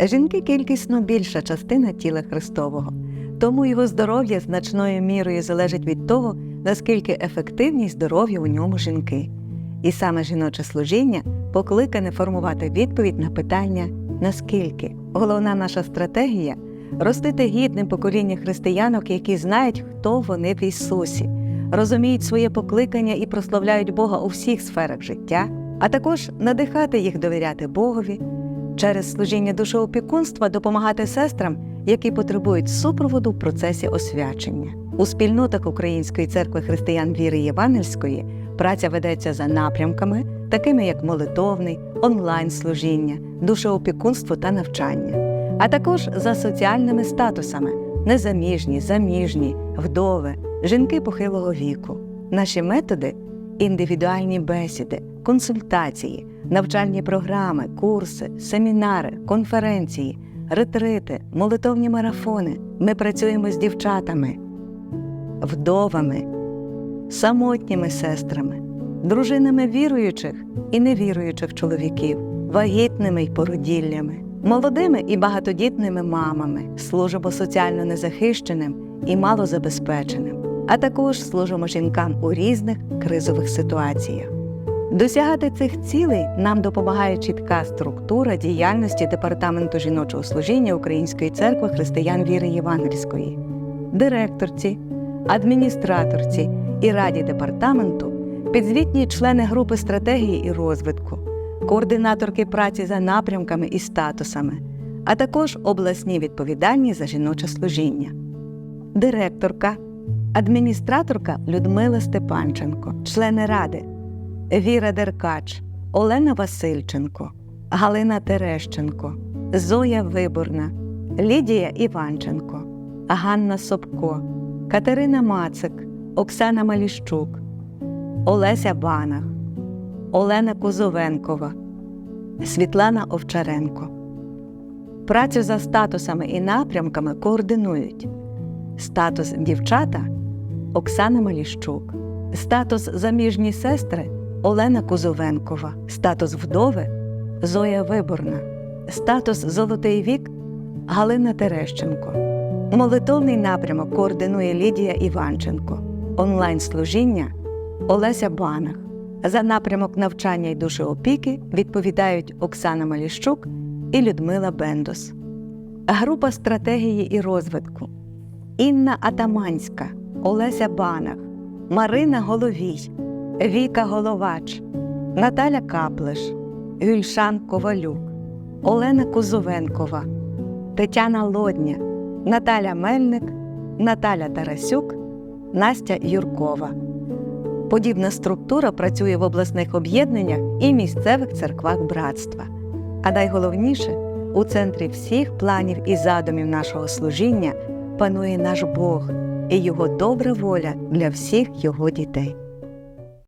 Жінки кількісно більша частина тіла Христового, тому його здоров'я значною мірою залежить від того, наскільки ефективні й здорові у ньому жінки. І саме жіноче служіння покликане формувати відповідь на питання наскільки. Головна наша стратегія ростити гідним покоління християнок, які знають, хто вони в Ісусі, розуміють своє покликання і прославляють Бога у всіх сферах життя, а також надихати їх довіряти Богові, через служіння душеопікунства допомагати сестрам, які потребують супроводу в процесі освячення. У спільнотах Української церкви християн віри Євангельської праця ведеться за напрямками, такими як молитовний, онлайн-служіння, душеопікунство та навчання, а також за соціальними статусами незаміжні, заміжні, вдови, жінки похилого віку. Наші методи індивідуальні бесіди, консультації, навчальні програми, курси, семінари, конференції, ретрити, молитовні марафони. Ми працюємо з дівчатами, вдовами, самотніми сестрами, дружинами віруючих і невіруючих чоловіків, вагітними й породіллями, молодими і багатодітними мамами, служимо соціально незахищеним і малозабезпеченим, а також служимо жінкам у різних кризових ситуаціях. Досягати цих цілей нам допомагає чітка структура діяльності Департаменту жіночого служіння Української церкви християн віри Євангельської, директорці, адміністраторці і раді департаменту, підзвітні члени групи стратегії і розвитку, координаторки праці за напрямками і статусами, а також обласні відповідальні за жіноче служіння, директорка, адміністраторка Людмила Степанченко, члени ради. Віра Деркач, Олена Васильченко, Галина Терещенко, Зоя Виборна, Лідія Іванченко, Ганна Собко, Катерина Мацик, Оксана Маліщук, Олеся Банах, Олена Кузовенкова, Світлана Овчаренко. Працю за статусами і напрямками координують статус дівчата Оксана Маліщук, статус заміжні сестри Олена Кузовенкова, статус вдови Зоя Виборна, статус Золотий вік Галина Терещенко. Молитовний напрямок координує Лідія Іванченко, онлайн-служіння Олеся Банах. За напрямок навчання і душеопіки відповідають Оксана Маліщук і Людмила Бендос. Група стратегії і розвитку Інна Атаманська, Олеся Банах, Марина Головій, Віка Головач, Наталя Каплиш, Гюльшан Ковалюк, Олена Кузовенкова, Тетяна Лодня, Наталя Мельник, Наталя Тарасюк, Настя Юркова. Подібна структура працює в обласних об'єднаннях і місцевих церквах братства. А найголовніше, у центрі всіх планів і задумів нашого служіння панує наш Бог і Його добра воля для всіх Його дітей.